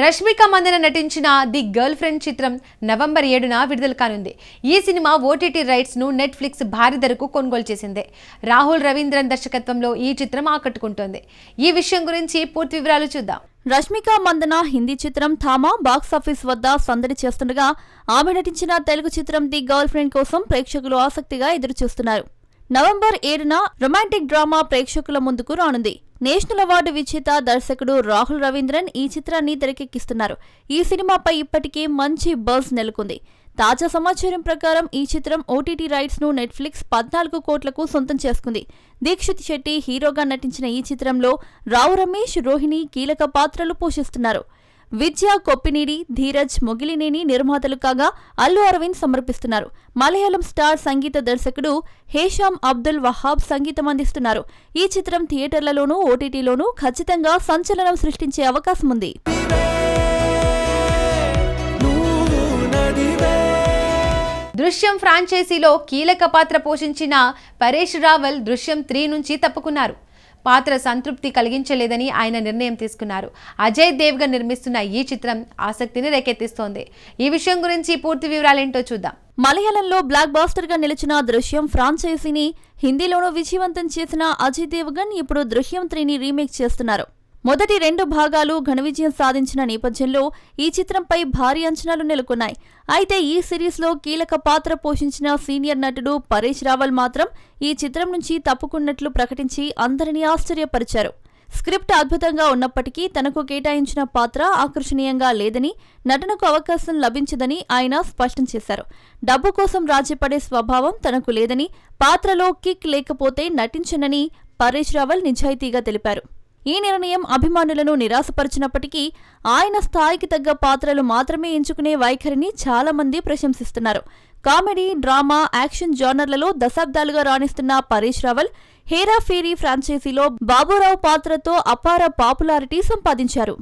రష్మిక మందన నటించిన the girlfriend చిత్రం November ఏడున విడుదల కానుంది. ఈ సినిమా ఓటీటీ రైట్స్ను నెట్ఫ్లిక్స్ భారీ ధరకు కొనుగోలు చేసింది. రాహుల్ రవీంద్రన్ దర్శకత్వంలో ఈ చిత్రం ఆకట్టుకుంటోంది. ఈ విషయం గురించి పూర్తి వివరాలు చూద్దాం. రష్మిక మందన హిందీ చిత్రం థామా బాక్సాఫీస్ వద్ద సందడి చేస్తుండగా ఆమె నటించిన తెలుగు చిత్రం ది గర్ల్ ఫ్రెండ్ కోసం ప్రేక్షకులు ఆసక్తిగా ఎదురుచూస్తున్నారు. నవంబర్ ఏడున రొమాంటిక్ డ్రామా ప్రేక్షకుల ముందుకు రానుంది. నేషనల్ అవార్డు విజేత దర్శకుడు రాహుల్ రవీంద్రన్ ఈ చిత్రాన్ని తెరకెక్కిస్తున్నారు. ఈ సినిమాపై ఇప్పటికే మంచి బజ్ నెలకొంది. తాజా సమాచారం ప్రకారం ఈ చిత్రం ఓటీటీ రైట్స్ను నెట్ఫ్లిక్స్ పద్నాలుగు కోట్లకు సొంతం చేసుకుంది. దీక్షిత్ శెట్టి హీరోగా నటించిన ఈ చిత్రంలో రావు రమేష్ రోహిణి కీలక పాత్రలు పోషిస్తున్నారు. విద్య కొప్పినీడి ధీరజ్ మొగిలినేని నిర్మాతలు కాగా అల్లు అరవింద్ సమర్పిస్తున్నారు. మలయాళం స్టార్ సంగీత దర్శకుడు హేషామ్ అబ్దుల్ వహాబ్ సంగీతం అందిస్తున్నారు. ఈ చిత్రం థియేటర్లలోనూ ఓటీటీలోనూ ఖచ్చితంగా సంచలనం సృష్టించే అవకాశం ఉంది. దృశ్యం ఫ్రాంచైజీలో కీలక పాత్ర పోషించిన పరేష్ రావల్ దృశ్యం త్రీ నుంచి తప్పుకున్నారు. పాత్ర సంతృప్తి కలిగించలేదని ఆయన నిర్ణయం తీసుకున్నారు. అజయ్ దేవ్గా నిర్మిస్తున్న ఈ చిత్రం ఆసక్తిని రేకెత్తిస్తోంది. ఈ విషయం గురించి పూర్తి వివరాలేంటో చూద్దాం. మలయాళంలో బ్లాక్ బాస్టర్గా నిలిచిన దృశ్యం ఫ్రాంచైజీని హిందీలోనూ విజయవంతం చేసిన అజయ్ దేవగన్ ఇప్పుడు దృశ్యం త్రీని రీమేక్ చేస్తున్నారు. మొదటి రెండు భాగాలు ఘన విజయం సాధించిన నేపథ్యంలో ఈ చిత్రంపై భారీ అంచనాలు నెలకొన్నాయి. అయితే ఈ సిరీస్లో కీలక పాత్ర పోషించిన సీనియర్ నటుడు పరేష్ రావల్ మాత్రం ఈ చిత్రం నుంచి తప్పుకున్నట్లు ప్రకటించి అందరినీ ఆశ్చర్యపరిచారు. స్క్రిప్ట్ అద్భుతంగా ఉన్నప్పటికీ తనకు కేటాయించిన పాత్ర ఆకర్షణీయంగా లేదని నటనకు అవకాశం లభించదని ఆయన స్పష్టం చేశారు. డబ్బు కోసం రాజీపడే స్వభావం తనకు లేదని పాత్రలో కిక్ లేకపోతే నటించనని పరేష్ రావల్ నిజాయితీగా తెలిపారు. ఈ నిర్ణయం అభిమానులను నిరాశపరిచినప్పటికీ ఆయన స్థాయికి తగ్గ పాత్రలు మాత్రమే ఎంచుకునే వైఖరిని చాలా మంది ప్రశంసిస్తున్నారు. కామెడీ డ్రామా యాక్షన్ జానర్లలో దశాబ్దాలుగా రాణిస్తున్న పరేష్ రావల్ హేరా ఫేరీ ఫ్రాంచైజీలో బాబురావు పాత్రతో అపార పాపులారిటీ సంపాదించారు.